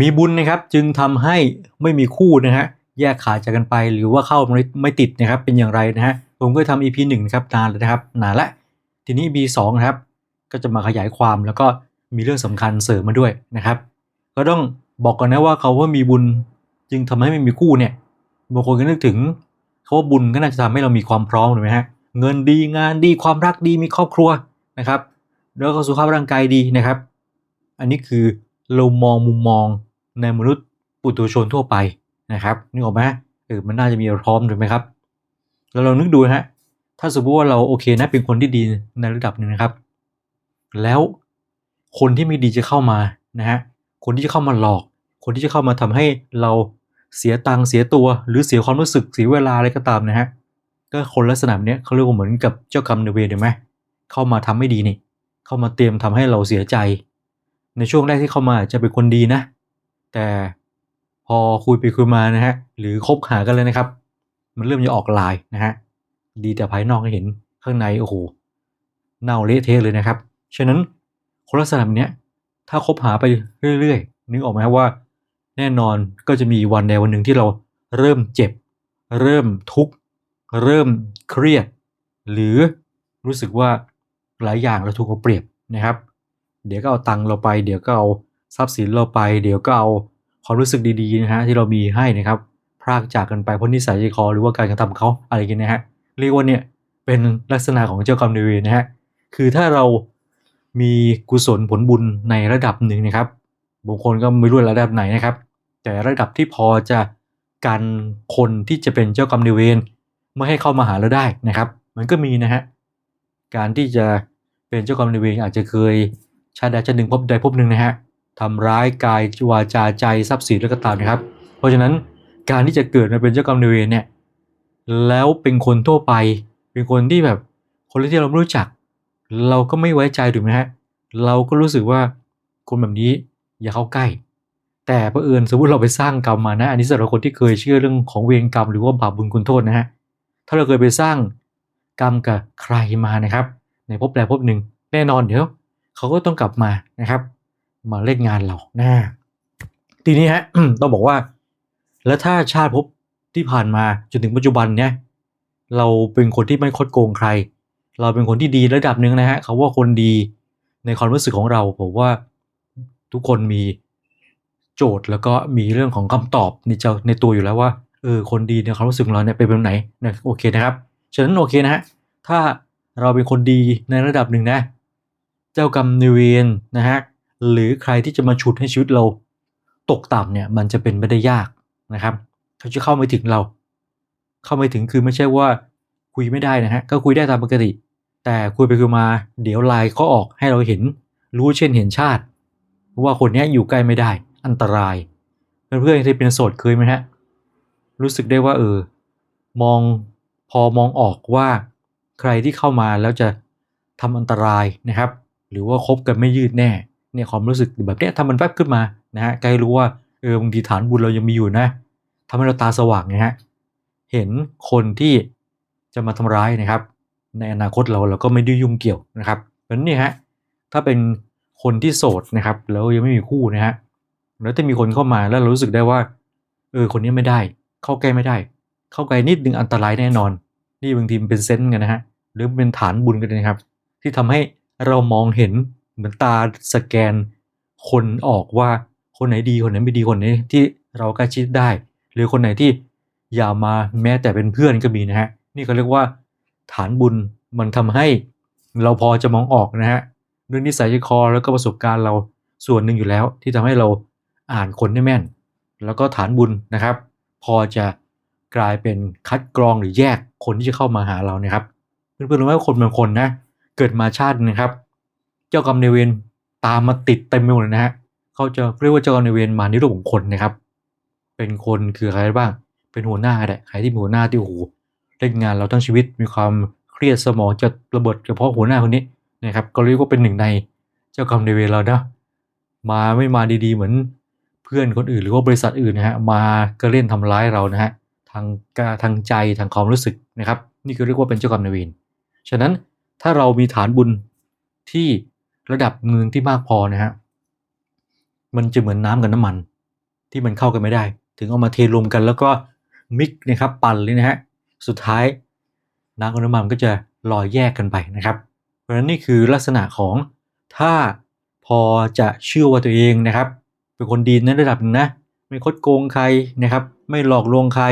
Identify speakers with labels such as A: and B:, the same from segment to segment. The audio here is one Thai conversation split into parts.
A: มีบุญนะครับจึงทำให้ไม่มีคู่นะฮะแยกขาดจากกันไป หรือว่าเข้าไม่ไม่ติดนะครับเป็นอย่างไรนะฮะผมก็ทำ EP 1นะครับนานเลยนะครับนานละทีนี้ EP 2นะครับ ก็จะมาขยายความแล้วก็มีเรื่องสำคัญเสริมมาด้วยนะครับ ก็ต้องบอกก่อนนะว่าเขาว่ามีบุญจึงทำให้ไม่มีคู่เนี่ยบางคนก็นึกถึงเขาว่าบุญก็น่าจะทำให้เรามีความพร้อมถูกไหมฮะเงินดีงานดีความรักดีมีครอบครัวนะครับ แล้วก็สุขภาพร่างกายดีนะครับ อันนี้คือ เรามองมุมมองในมนุษย์ปุถุชนทั่วไปนะครับนึกออกไหมเออมันน่าจะมีพร้อมถูกไหมครับ แล้วเรานึกดูนะฮะถ้าสมมติว่าเราโอเคนะเป็นคนที่ดีในระดับหนึ่งนะครับ แล้วคนที่ไม่ดีจะเข้ามานะฮะคนที่จะเข้ามาหลอก คนที่จะเข้ามาทำให้เราเสียตังค์เสียตัว หรือเสียความรู้สึกเสียเวลาอะไรก็ตามนะฮะก็คนลักษณะเนี้ยเขาเรียกว่าเหมือนกับเจ้ากรรมนายเวรถูกไหมเข้ามาทำไม่ดีนี่ เข้ามาเตรียมทำให้เราเสียใจ ในช่วงแรกที่เข้ามาจะเป็นคนดีนะ แต่พอคุยไปคุยมานะฮะหรือคบหากันเลยนะครับ มันเริ่มจะออกลายนะฮะดีแต่ภายนอกให้เห็นข้างในโอ้โหเน่าเละเทะเลยนะครับ ฉะนั้นคนลักษณะแบบนี้ถ้าคบหาไปเรื่อยๆ นึกออกไหมครับว่า แน่นอนก็จะมีวันใดวันหนึ่งที่เราเริ่มเจ็บ เริ่มทุกข์เริ่มเครียด หรือรู้สึกว่าหลายอย่างเราถูกเอาเปรียบนะครับ เดี๋ยวก็เอาตังค์เราไป เดี๋ยวก็เอาทรัพย์สินเราไป เดี๋ยวก็เอาความรู้สึกดีๆนะฮะที่เรามีให้นะครับพรากจากกันไปเพราะนิสัยใจคอหรือว่าการกระทำของเขาอะไรกันนะฮะเรียกว่าเนี่ยเป็นลักษณะของเจ้ากรรมนายเวรนะฮะคือถ้าเรามีกุศลผลบุญในระดับหนึ่งนะครับบางคนก็ไม่รู้ระดับไหนนะครับ แต่ระดับที่พอจะกันคนที่จะเป็นเจ้ากรรมนายเวรไม่ให้เข้ามาหาเราได้นะครับ มันก็มีนะฮะการที่จะเป็นเจ้ากรรมนายเวรอาจจะเคย ชาติใดชาติหนึ่งพบใดพบหนึ่งนะฮะทำร้ายกายวาจาใจทรัพย์สินและก็ตามนะครับ เพราะฉะนั้นการที่จะเกิดมาเป็นเจ้ากรรมนายเวรเนี่ยแล้วเป็นคนทั่วไป เป็นคนที่แบบคนที่เราไม่รู้จัก เราก็ไม่ไว้ใจถูกไหมฮะเราก็รู้สึกว่าคนแบบนี้อย่าเข้าใกล้ แต่เผอิญสมมติเราไปสร้างกรรมมานะ อันนี้สำหรับคนที่เคยเชื่อเรื่องของเวรกรรมหรือว่าบาปบุญคุณโทษนะฮะถ้าเราเคยไปสร้างกรรมกับใครมานะครับ ในภพใดภพหนึ่งแน่นอนเดี๋ยว เขาก็ต้องกลับมานะครับ มาเล่นงานเรานะทีนี้ฮะต้องบอกว่า แล้วถ้าชาติภพที่ผ่านมาจนถึงปัจจุบันเนี่ยเราเป็นคนที่ไม่คดโกงใคร เราเป็นคนที่ดีระดับหนึ่งนะฮะเขาว่าคนดีในความรู้สึกของเราผมว่าทุกคนมีโจทย์แล้วก็มีเรื่องของคำตอบในเจ้าในตัวอยู่แล้วว่าเออคนดีในความรู้สึกเราเนี่ยเป็นแบบไหนนะโอเคนะครับฉะนั้นโอเคนะฮะถ้าเราเป็นคนดีในระดับหนึ่งนะ เจ้ากรรมนายเวรนะฮะหรือใครที่จะมาฉุดให้ชีวิตเราตกต่ำเนี่ยมันจะเป็นไม่ได้ยากนะครับเขาจะเข้าไม่ถึงเรา เข้าไม่ถึงคือไม่ใช่ว่าคุยไม่ได้นะฮะก็คุยได้ตามปกติ แต่คุยไปคุยมา เดี๋ยวไลน์เขาออกให้เราเห็นรู้เช่นเห็นชาติ ว่าคนนี้อยู่ใกล้ไม่ได้ อันตรายเพื่อนๆที่เป็นโสดเคยไหมฮะรู้สึกได้ว่าเออมองพอมองออกว่าใครที่เข้ามาแล้วจะทำอันตรายนะครับ หรือว่าคบกันไม่ยืดแน่เนี่ยความรู้สึกแบบเนี้ยทำมันแป๊บขึ้นมานะฮะใกล้รู้ว่าเออบางทีฐานบุญเรายังมีอยู่นะทำให้เราตาสว่างนะฮะเห็นคนที่จะมาทำร้ายนะครับ ในอนาคตเราเราก็ไม่ได้ยุ่งเกี่ยวนะครับเพราะนี่ฮะถ้าเป็นคนที่โสดนะครับ แล้วยังไม่มีคู่นะฮะแล้วถ้ามีคนเข้ามาแล้วเรารู้สึกได้ว่า เออคนนี้ไม่ได้ เข้าใกล้ไม่ได้ เข้าใกล้นิดนึงอันตรายแน่นอน นี่บางทีเป็นเซนส์กันนะฮะหรือเป็นฐานบุญกันนะครับ ที่ทำให้ เรามองเห็นเหมือนตาสแกน คนออกว่าคนไหนดีคนไหนไม่ดีคนไหนที่เราใกล้ชิดได้ หรือคนไหนที่อย่ามาแม้แต่เป็นเพื่อนก็มีนะฮะนี่เขาเรียกว่า ฐานบุญมันทำให้เราพอจะมองออกนะฮะด้วยนิสัยใจคอแล้วก็ประสบการณ์เราส่วนหนึ่งอยู่แล้ว ที่ทำให้เราอ่านคนได้แม่น แล้วก็ฐานบุญนะครับ พอจะกลายเป็นคัดกรองหรือแยกคนที่จะเข้ามาหาเรานะครับเพื่อนๆรู้ไหมว่าคนบางคนนะ เกิดมาชาตินะครับ เจ้ากรรมนายเวรตามมาติดเต็มไปหมดเลยนะฮะเขาจะเรียกว่าเจ้ากรรมนายเวรมาในรูปของคนนะครับ เป็นคนคือใครบ้าง เป็นหัวหน้าแหละใครที่มีหัวหน้าที่โอ้โหเล่นงานเราทั้งชีวิตมีความเครียดสมองจะระเบิดเฉพาะหัวหน้าคนนี้นะครับ ก็เรียกว่าเป็นหนึ่งในเจ้ากรรมนายเวรเราเนาะมาไม่มาดีๆเหมือนเพื่อนคนอื่นหรือว่าบริษัทอื่นนะฮะมาก็เล่นทำร้ายเรานะฮะทางกาทางใจทางความรู้สึกนะครับ นี่คือเรียกว่าเป็นเจ้ากรรมนายเวรฉะนั้น ถ้าเรามีฐานบุญที่ระดับเมืองที่มากพอนะฮะมันจะเหมือนน้ำกับน้ำมัน ที่มันเข้ากันไม่ได้ ถึงเอามาเทรวมกันแล้วก็มิกนะครับปั่นเลยนะฮะสุดท้ายน้ำกับน้ำมันก็จะลอยแยกกันไปนะครับ เพราะฉะนั้นนี่คือลักษณะของถ้าพอจะเชื่อว่าตัวเองนะครับ เป็นคนดีในระดับหนึงนะไม่คดโกงใครนะครับ ไม่หลอกลวงใคร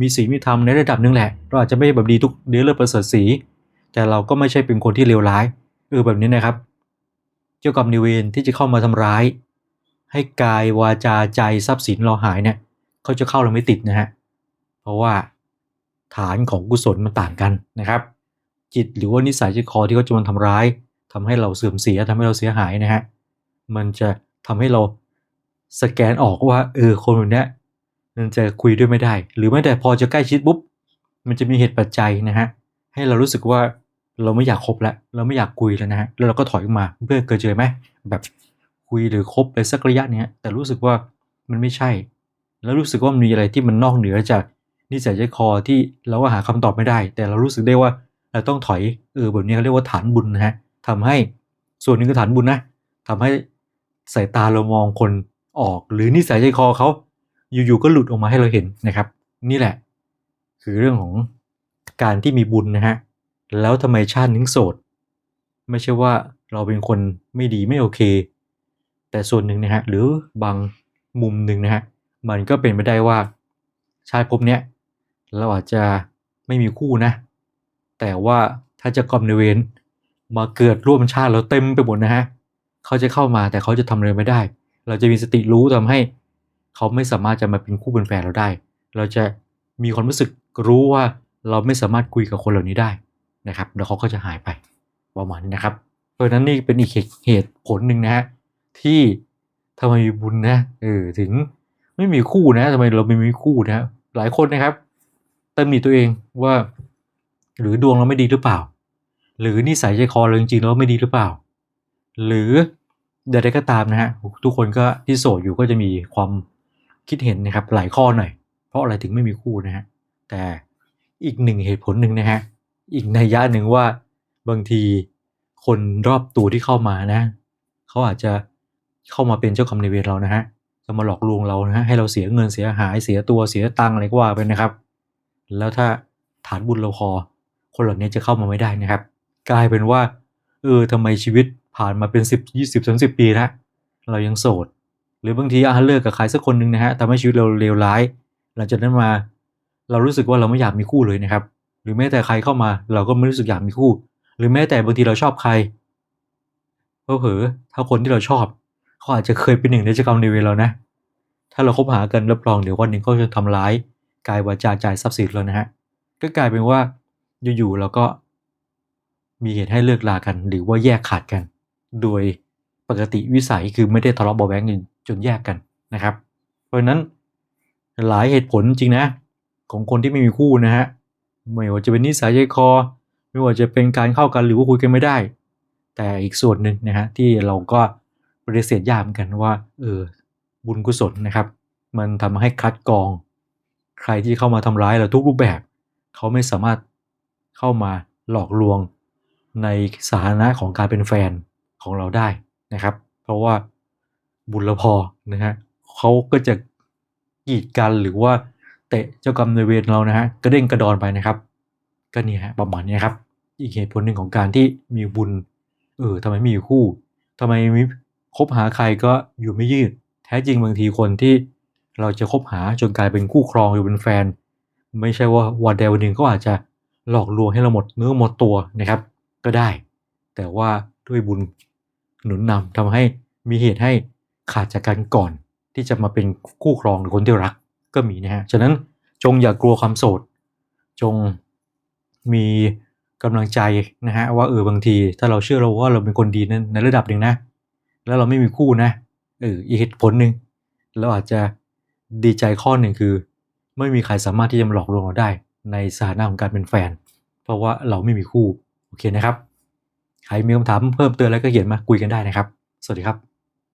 A: มีศีลมีธรรมในระดับหนึงแหละ เราอาจจะไม่แบบดีทุกเดือนเลือดประเสริฐสี แต่เราก็ไม่ใช่เป็นคนที่เลวร้ายเออแบบนี้นะครับเกี่ยวกับนิเวรที่จะเข้ามาทำร้าย ให้กายวาจาใจทรัพย์สินเราหายเนี่ยเขาจะเข้าเราไม่ติดนะฮะเพราะว่าฐานของกุศลมันต่างกันนะครับ จิตหรือว่านิสัยใจคอที่เขาจะมาทำร้ายทำให้เราเสื่อมเสียทำให้เราเสียหายนะฮะมันจะทำให้เราสแกนออกว่าเออคนแบบนี้มันจะคุยด้วยไม่ได้ หรือแม้แต่พอจะใกล้ชิดปุ๊บมันจะมีเหตุปัจจัยนะฮะให้เรารู้สึกว่า เราไม่อยากคบแล้วเราไม่อยากคุยแล้วนะฮะแล้วเราก็ถอยออกมาเพื่อนเคยเจอไหมแบบคุยหรือคบไปสักระยะเนี้ยแต่รู้สึกว่ามันไม่ใช่ แล้วรู้สึกว่ามันมีอะไรที่มันนอกเหนือจากนิสัยใจคอที่เราก็หาคำตอบไม่ได้ แต่เรารู้สึกได้ว่าเราต้องถอยเออแบบนี้เขาเรียกว่าฐานบุญนะฮะทำให้ส่วนหนึ่งคือฐานบุญนะทำให้สายตาเรามองคนออก หรือนิสัยใจคอเขาอยู่ๆก็หลุดออกมาให้เราเห็นนะครับ นี่แหละ คือเรื่องของการที่มีบุญนะฮะ แล้วทำไมชาตินึงโสด ไม่ใช่ว่าเราเป็นคนไม่ดีไม่โอเค แต่ส่วนหนึ่งนะฮะหรือบางมุมหนึ่งนะฮะมันก็เป็นไปได้ว่า ชาติภพเนี้ยเราอาจจะไม่มีคู่นะ แต่ว่าถ้าจะกรรมในเวรมาเกิดร่วมชาติเราเต็มไปหมดนะฮะเขาจะเข้ามาแต่เขาจะทำอะไรไม่ได้ เราจะมีสติรู้ทำให้ เขาไม่สามารถจะมาเป็นคู่เป็นแฟนเราได้ เราจะมีความรู้สึกรู้ว่าเราไม่สามารถคุยกับคนเหล่านี้ได้ นะครับแล้วเขาก็จะหายไปประมาณนี้นะครับ เพราะฉะนั้นนี่เป็นอีกเหตุผลหนึ่งนะฮะที่ทำไมมีบุญนะเออถึงไม่มีคู่นะทำไมเราไม่มีคู่นะหลายคนนะครับตำหนิตัวเองว่า หรือดวงเราไม่ดีหรือเปล่า หรือนิสัยใจคอเราจริงๆแล้วไม่ดีหรือเปล่า หรือใดๆก็ตามนะฮะทุกคนก็ที่โสดอยู่ก็จะมีความคิดเห็นนะครับหลายข้อหน่อย เพราะอะไรถึงไม่มีคู่นะฮะแต่อีกหนึ่งเหตุผลหนึ่งนะฮะ อีกในยะหนึ่งว่าบางทีคนรอบตัวที่เข้ามานะ เขาอาจจะเข้ามาเป็นเจ้ากรรมนายเวรเรานะฮะจะมาหลอกลวงเรานะฮะให้เราเสียเงินเสียหายเสียตัวเสียตังค์อะไรก็ว่าไปนะครับ แล้วถ้าฐานบุญเราพอคนเหล่านี้จะเข้ามาไม่ได้นะครับ กลายเป็นว่าเออทำไมชีวิตผ่านมาเป็นสิบยี่สิบสามสิบปีแล้วเรายังโสด หรือบางทีอาเลิกกับใครสักคนหนึ่งนะฮะทำให้ชีวิตเราเลวร้าย หลังจากนั้นมา เรารู้สึกว่าเราไม่อยากมีคู่เลยนะครับ หรือแม้แต่ใครเข้ามา เราก็ไม่รู้สึกอยากมีคู่ หรือแม้แต่บางทีเราชอบใครเพอเผลอถ้าคนที่เราชอบเขาอาจจะเคยเป็นหนึ่งในเจ้ากรรมในายเวรเรานะ ถ้าเราคบหากันรับรองเดี๋ยววันหนึ่งเขาจะทำร้ายกายวาจาใจทรัพย์สินเรานะฮะก็กลายเป็นว่าอยู่ๆเราก็มีเหตุให้เลิกลากัน หรือว่าแยกขาดกัน โดยปกติวิสัยคือไม่ได้ทะเลาะเบาแวงกันจนแยกกันนะครับ เพราะฉะนั้นหลายเหตุผลจริงนะ ของคนที่ไม่มีคู่นะฮะ ไม่ว่าจะเป็นนิสัยใจคอ ไม่ว่าจะเป็นการเข้ากันหรือว่าคุยกันไม่ได้ แต่อีกส่วนหนึ่งนะฮะที่เราก็ปฏิเสธยากเหมือนกันว่าเออบุญกุศลนะครับ มันทำให้คัดกรอง ใครที่เข้ามาทำร้ายเราทุกรูปแบบ เขาไม่สามารถเข้ามาหลอกลวงในสถานะของการเป็นแฟนของเราได้นะครับ เพราะว่าบุญเราพอนะฮะเขาก็จะกีดกันหรือว่า เตะเจ้ากรรมในเวรเรานะฮะกระเด้งกระดอนไปนะครับ ก็นี่ฮะประมาณนี้ครับ อีกเหตุผลหนึ่งของการที่มีบุญ เออทำไมไมมีคู่ทำไมมีคบหาใครก็อยู่ไม่ยืด แท้จริงบางทีคนที่เราจะคบหาจนกลายเป็นคู่ครองหรือเป็นแฟน ไม่ใช่ว่าวันใดวันหนึ่งก็อาจจะหลอกลวงให้เราหมดเนื้อหมดตัวนะครับ ก็ได้ แต่ว่าด้วยบุญหนุนนำทำให้มีเหตุให้ขาดจากกันก่อน ที่จะมาเป็นคู่ครองหรือคนที่รัก ก็มีนะฮะ ฉะนั้นจงอย่ากลัวความโสด จงมีกำลังใจนะฮะว่าเออบางที ถ้าเราเชื่อเราว่าเราเป็นคนดีนั้นในระดับหนึ่งนะ แล้วเราไม่มีคู่นะเอออีกเหตุผลหนึ่งเราอาจจะดีใจข้อหนึ่งคือ ไม่มีใครสามารถที่จะมาหลอกลวงเราได้ ในสถานะของการเป็นแฟน เพราะว่าเราไม่มีคู่ โอเคนะครับ ใครมีคำถามเพิ่มเติมอะไรก็เขียนมาคุยกันได้นะครับ สวัสดีครับ